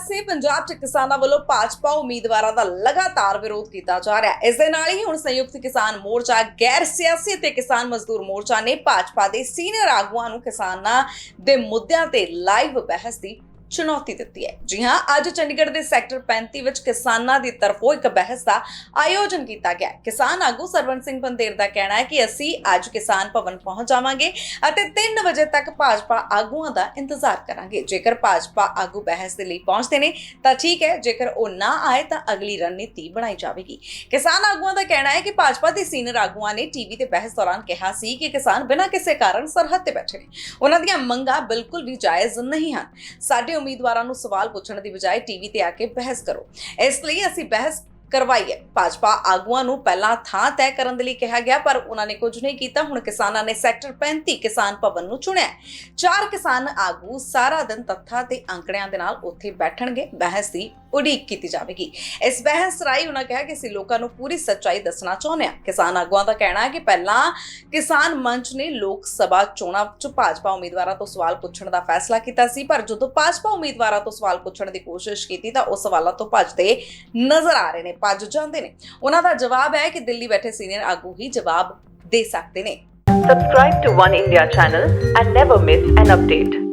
ਪੰਜਾਬ 'ਚ ਕਿਸਾਨਾਂ ਵੱਲੋਂ ਭਾਜਪਾ ਉਮੀਦਵਾਰਾਂ ਦਾ ਲਗਾਤਾਰ ਵਿਰੋਧ ਕੀਤਾ ਜਾ ਰਿਹਾ ਹੈ। ਇਸ ਦੇ ਨਾਲ ਹੀ ਹੁਣ ਸੰਯੁਕਤ ਕਿਸਾਨ ਮੋਰਚਾ, ਗੈਰ ਸਿਆਸੀ ਤੇ ਕਿਸਾਨ ਮਜ਼ਦੂਰ ਮੋਰਚਾ ਨੇ ਭਾਜਪਾ ਦੇ ਸੀਨੀਅਰ ਆਗੂਆਂ ਨੂੰ ਕਿਸਾਨਾਂ ਦੇ ਮੁੱਦਿਆਂ ਤੇ ਲਾਈਵ ਬਹਿਸ ਦੀ ਚੁਣੌਤੀ ਦਿੱਤੀ ਹੈ। ਜੀ ਹਾਂ, ਅੱਜ ਚੰਡੀਗੜ੍ਹ ਦੇ ਸੈਕਟਰ 35 ਵਿੱਚ ਕਿਸਾਨਾਂ ਦੀ ਤਰਫੋਂ ਇੱਕ ਬਹਿਸ ਦਾ ਆਯੋਜਨ ਕੀਤਾ ਗਿਆ ਕਿਸਾਨ ਆਗੂ ਸਰਵਨ ਸਿੰਘ ਪੰਦੇਰ ਦਾ ਕਹਿਣਾ ਹੈ ਕਿ ਅਸੀਂ ਅੱਜ ਕਿਸਾਨ ਭਵਨ ਪਹੁੰਚ ਜਾਵਾਂਗੇ ਅਤੇ 3 ਵਜੇ ਤੱਕ ਭਾਜਪਾ ਆਗੂਆਂ ਦਾ ਇੰਤਜ਼ਾਰ ਕਰਾਂਗੇ। ਜੇਕਰ ਭਾਜਪਾ ਆਗੂ ਬਹਿਸ ਦੇ ਲਈ ਪਹੁੰਚਦੇ ਨੇ, ਤਾਂ ਠੀਕ ਹੈ, ਜੇਕਰ ਉਹ ਨਾ ਆਏ, ਤਾਂ ਅਗਲੀ ਰਣਨੀਤੀ ਬਣਾਈ ਜਾਵੇਗੀ। ਕਿਸਾਨ ਆਗੂਆਂ ਦਾ ਕਹਿਣਾ ਹੈ ਕਿ ਭਾਜਪਾ ਦੇ ਸੀਨੀਅਰ ਆਗੂਆਂ ਨੇ ਟੀਵੀ ਤੇ ਬਹਿਸ ਦੌਰਾਨ ਕਿਹਾ ਸੀ ਕਿ ਕਿਸਾਨ ਬਿਨਾਂ ਕਿਸੇ ਕਾਰਨ ਸਰਹੱਦ ਤੇ ਬੈਠੇ ਨੇ। ਉਹਨਾਂ ਦੀਆਂ ਮੰਗਾਂ ਬਿਲਕੁਲ ਵੀ ਜਾਇਜ਼ ਨਹੀਂ ਹਨ। ਸਾਡੇ ਉਮੀਦਵਾਰਾਂ ਨੂੰ ਸਵਾਲ ਪੁੱਛਣ ਦੀ ਬਜਾਏ ਟੀਵੀ ਤੇ ਆ ਕੇ ਬਹਿਸ ਕਰੋ। ਇਸ ਲਈ ਅਸੀਂ ਬਹਿਸ ਕਰਵਾਈ ਹੈ। ਭਾਜਪਾ ਆਗੂਆਂ ਨੂੰ ਪਹਿਲਾਂ ਥਾਂ ਤੈਅ ਕਰਨ ਦੇ ਲਈ ਕਿਹਾ ਗਿਆ, ਪਰ ਉਹਨਾਂ ਨੇ ਕੁਝ ਨਹੀਂ ਕੀਤਾ। ਹੁਣ ਕਿਸਾਨਾਂ ਨੇ ਸੈਕਟਰ 35 ਕਿਸਾਨ ਭਵਨ ਨੂੰ ਚੁਣਿਆ ਚਾਰ ਕਿਸਾਨ ਆਗੂ ਸਾਰਾ ਦਿਨ ਤੱਥਾਂ ਤੇ ਅੰਕੜਿਆਂ ਦੇ ਨਾਲ ਉੱਥੇ ਬੈਠਣਗੇ। ਬਹਿਸ ਦੀ ਉਡੀਕ ਕੀਤੀ ਜਾਵੇਗੀ। ਇਸ ਬਹਿਸ ਰਾਹੀਂ ਉਹਨਾਂ ਕਿਹਾ ਕਿ ਅਸੀਂ ਲੋਕਾਂ ਨੂੰ ਪੂਰੀ ਸੱਚਾਈ ਦੱਸਣਾ ਚਾਹੁੰਦੇ ਹਾਂ। ਕਿਸਾਨ ਆਗੂਆਂ ਦਾ ਕਹਿਣਾ ਹੈ ਕਿ ਪਹਿਲਾਂ ਕਿਸਾਨ ਮੰਚ ਨੇ ਲੋਕ ਸਭਾ ਚੋਣਾਂ 'ਚ ਭਾਜਪਾ ਉਮੀਦਵਾਰਾਂ ਤੋਂ ਸਵਾਲ ਪੁੱਛਣ ਦਾ ਫੈਸਲਾ ਕੀਤਾ ਸੀ। ਪਰ ਜਦੋਂ ਭਾਜਪਾ ਉਮੀਦਵਾਰਾਂ ਤੋਂ ਸਵਾਲ ਪੁੱਛਣ ਦੀ ਕੋਸ਼ਿਸ਼ ਕੀਤੀ ਤਾਂ ਉਹ ਸਵਾਲਾਂ ਤੋਂ ਭੱਜਦੇ ਨਜ਼ਰ ਆ ਰਹੇ ਨੇ। ਭੱਜ ਜਾਂਦੇ ਨੇ ਉਹਨਾਂ ਦਾ ਜਵਾਬ ਹੈ ਕਿ ਦਿੱਲੀ ਬੈਠੇ ਸੀਨੀਅਰ ਆਗੂ ਹੀ ਜਵਾਬ ਦੇ ਸਕਦੇ ਨੇ Subscribe to One India channel and never miss an update.